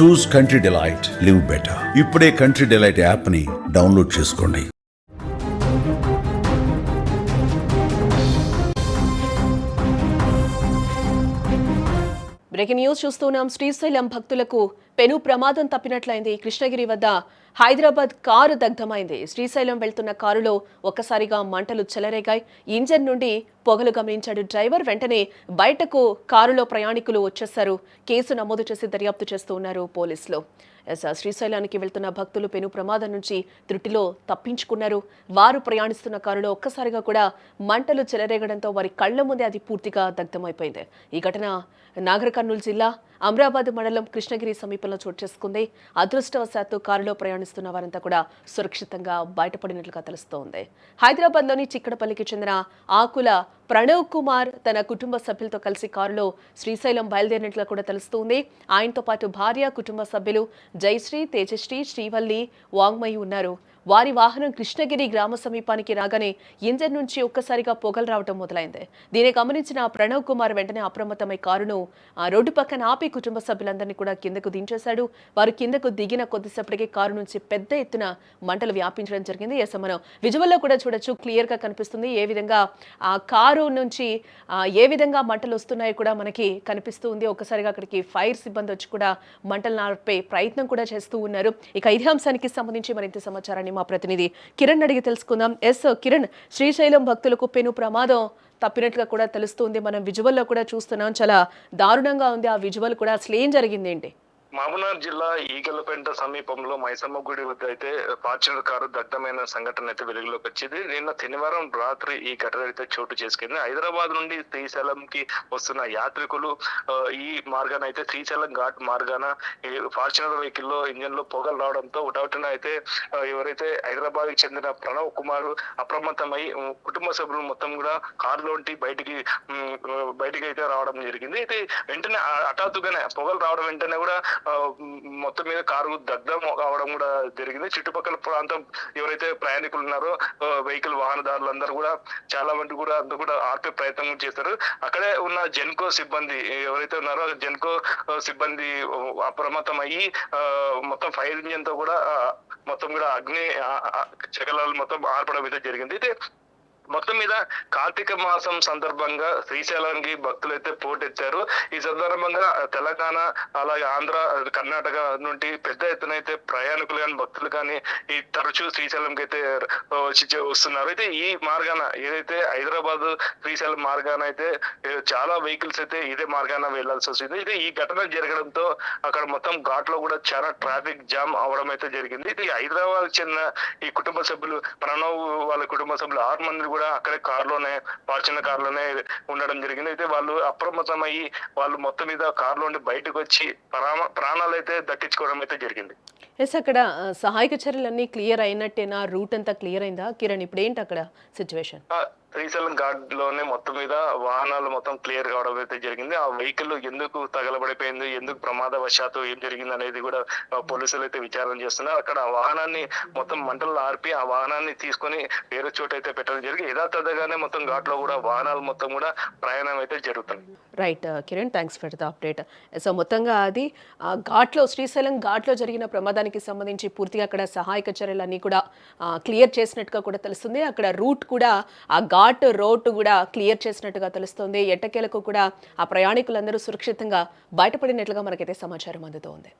Choose country delight live better ఇప్పుడే country delight యాప్ని download చేసుకోండి. బ్రేకింగ్ న్యూస్ చూస్తున్నాం శ్రీశైలం భక్తులకు పెను ప్రమాదం తప్పినట్లయింది. కృష్ణగిరి వద్ద హైదరాబాద్ కారు దగ్ధమైంది. శ్రీశైలం వెళ్తున్న కారులో ఒక్కసారిగా మంటలు చెలరేగాయి. ఇంజన్ నుండి పొగలు గమనించాడు డ్రైవర్. వెంటనే బయటకు కారులో ప్రయాణికులు వచ్చేశారు. కేసు నమోదు చేసి దర్యాప్తు చేస్తూ ఉన్నారు పోలీసులు. ఎస్ శ్రీశైలానికి వెళ్తున్న భక్తులు పెను ప్రమాదం నుంచి త్రుటిలో తప్పించుకున్నారు. వారు ప్రయాణిస్తున్న కారులో ఒక్కసారిగా కూడా మంటలు చెలరేగడంతో వారి కళ్ళ ముందే అది పూర్తిగా దగ్ధమైపోయింది. ఈ ఘటన నాగర్ కర్నూలు జిల్లా అమరాబాద్ మండలం కృష్ణగిరి సమీపంలో చోటు చేసుకుంది. అదృష్టవశాత్తు కారులో ప్రయాణిస్తున్న వారంతా కూడా సురక్షితంగా బయటపడినట్లుగా తెలుస్తోంది. హైదరాబాద్లోని చిక్కడపల్లికి చెందిన ఆకుల ప్రణవ్ కుమార్ తన కుటుంబ సభ్యులతో కలిసి కారులో శ్రీశైలం బయలుదేరినట్లుగా కూడా తెలుస్తోంది. ఆయనతో పాటు భార్య కుటుంబ సభ్యులు జయశ్రీ తేజశ్రీ శ్రీవల్లి వాంగ్మయి ఉన్నారు. వారి వాహనం కృష్ణగిరి గ్రామ సమీపానికి రాగానే ఇంజన్ నుంచి ఒక్కసారిగా పొగలు రావడం మొదలైంది. దీన్ని గమనించిన ప్రణవ్ కుమార్ వెంటనే అప్రమత్తమై కారును ఆ రోడ్డు పక్కన ఆపి కుటుంబ సభ్యులందరినీ కూడా కిందకు దించేశాడు. వారు కిందకు దిగిన కొద్దిసేపటికి కారు నుంచి పెద్ద ఎత్తున మంటలు వ్యాపించడం జరిగింది. ఎస్ మనం విజువల్లో కూడా చూడొచ్చు క్లియర్గా కనిపిస్తుంది. ఏ విధంగా ఆ కారు నుంచి ఏ విధంగా మంటలు వస్తున్నాయో కూడా మనకి కనిపిస్తూ ఉంది. ఒక్కసారిగా అక్కడికి ఫైర్ సిబ్బంది వచ్చి కూడా మంటలు నార్పే ప్రయత్నం కూడా చేస్తూ ఉన్నారు. ఇక ఇదే అంశానికి సంబంధించి మరింత సమాచారాన్ని మా ప్రతినిధి కిరణ్ అడిగి తెలుసుకుందాం. ఎస్ కిరణ్ శ్రీశైలం భక్తులకు పెను ప్రమాదం తప్పినట్లుగా కూడా తెలుస్తుంది. మనం విజువల్లో కూడా చూస్తున్నాం. చాలా దారుణంగా ఉంది ఆ విజువల్ కూడా. అసలు ఏం జరిగింది ఏంటి? మహబూబ్నగర్ జిల్లా ఈగలపేంట సమీపంలో మైసమ్మ గుడి వద్ద అయితే ఫార్చునర్ కారు దగ్ధమైన సంఘటన అయితే వెలుగులోకి వచ్చింది. నిన్న శనివారం రాత్రి ఈ ఘటన అయితే చోటు చేసుకుంది. హైదరాబాద్ నుండి శ్రీశైలం కి వస్తున్న యాత్రికులు ఈ మార్గాన అయితే శ్రీశైలం ఘాట్ మార్గాన ఫార్చునర్ వెహికల్లో ఇంజన్లో పొగలు రావడంతో ఉటౌటన అయితే ఎవరైతే హైదరాబాద్కి చెందిన ప్రణవ్ కుమార్ అప్రమత్తమై కుటుంబ సభ్యులు మొత్తం కూడా కారులోంటి బయటికి బయటకి బయటికి అయితే రావడం జరిగింది. అయితే వెంటనే హఠాత్తుగానే పొగలు రావడం వెంటనే కూడా మొత్తం మీద కారు దగ్ధం కావడం కూడా జరిగింది. చుట్టుపక్కల ప్రాంతం ఎవరైతే ప్రయాణికులు ఉన్నారో వెహికల్ వాహనదారులందరూ కూడా చాలా మంది కూడా అందరూ కూడా ఆర్పే ప్రయత్నం చేస్తారు అక్కడే ఉన్న జెన్కో సిబ్బంది ఎవరైతే ఉన్నారో జెన్కో సిబ్బంది అప్రమత్తం అయ్యి మొత్తం ఫైర్ ఇంజిన్తో కూడా మొత్తం కూడా అగ్ని చకలాలు మొత్తం ఆర్పడం అయితే జరిగింది. అయితే మొత్తం మీద కార్తీక మాసం సందర్భంగా శ్రీశైలానికి భక్తులు అయితే పోటెత్తారు. ఈ సందర్భంగా తెలంగాణ అలాగే ఆంధ్ర కర్ణాటక నుండి పెద్ద ఎత్తున అయితే ప్రయాణికులు కానీ భక్తులు కానీ ఈ తరచూ శ్రీశైలంకి అయితే వచ్చి వస్తున్నారు. అయితే ఈ మార్గాన ఏదైతే హైదరాబాద్ శ్రీశైలం మార్గాన అయితే చాలా వెహికల్స్ అయితే ఇదే మార్గాన వెళ్ళాల్సి వస్తుంది. అయితే ఈ ఘటన జరగడంతో అక్కడ మొత్తం ఘాట్లో కూడా చాలా ట్రాఫిక్ జామ్ అవడం అయితే జరిగింది. ఇది హైదరాబాద్ చెందిన ఈ కుటుంబ సభ్యులు ప్రణవ్ వాళ్ళ కుటుంబ సభ్యులు ఆరు మంది కూడా అక్కడే కారులోనే ఫార్చునర్ కారులోనే ఉండడం జరిగింది. అయితే వాళ్ళు అప్రమత్తం అయ్యి వాళ్ళు మొత్తం మీద కారులో నుండి బయటకు వచ్చి ప్రాణ ప్రాణాలు అయితే దక్కించుకోవడం అయితే జరిగింది. ఎస్ అక్కడ సహాయక చర్యలన్నీ క్లియర్ అయినట్టేనా? రూట్ అంతా క్లియర్ అయిందా? కిరణ్ ఇప్పుడు ఏంటి అక్కడ సిచ్యువేషన్? శ్రీశైలం ఘాట్లోనే మొత్తం మీద వాహనాలు మొత్తం క్లియర్ కావడం అయితే జరిగింది. ఆ వెహికల్ ఎందుకు తగలబడిపోయింది? ఎందుకు ప్రమాదవశాత్తు ఏం జరిగింది అనేది కూడా పోలీసులు అయితే విచారణ చేస్తున్నారు. అక్కడ ఆ వాహనాన్ని మొత్తం మంటలు ఆర్పి ఆ వాహనాన్ని తీసుకొని వేరే చోట అయితే పెట్టడం జరిగింది. యథాతథగానే మొత్తం ఘాట్లో కూడా వాహనాలు మొత్తం కూడా ప్రయాణం అయితే జరుగుతుంది. Right Kiran thanks for the update so మొత్తంగా అది ఆ, ఘాట్లో శ్రీశైలం ఘాట్లో జరిగిన ప్రమాదానికి సంబంధించి పూర్తిగా అక్కడ సహాయక చర్యలన్నీ కూడా క్లియర్ చేసినట్టుగా కూడా తెలుస్తుంది. అక్కడ రూట్ కూడా ఆ ఘాట్ రోడ్ కూడా క్లియర్ చేసినట్టుగా తెలుస్తోంది. ఎట్టకేలకు కూడా ఆ ప్రయాణికులందరూ సురక్షితంగా బయటపడినట్లుగా మనకైతే సమాచారం అందుతోంది.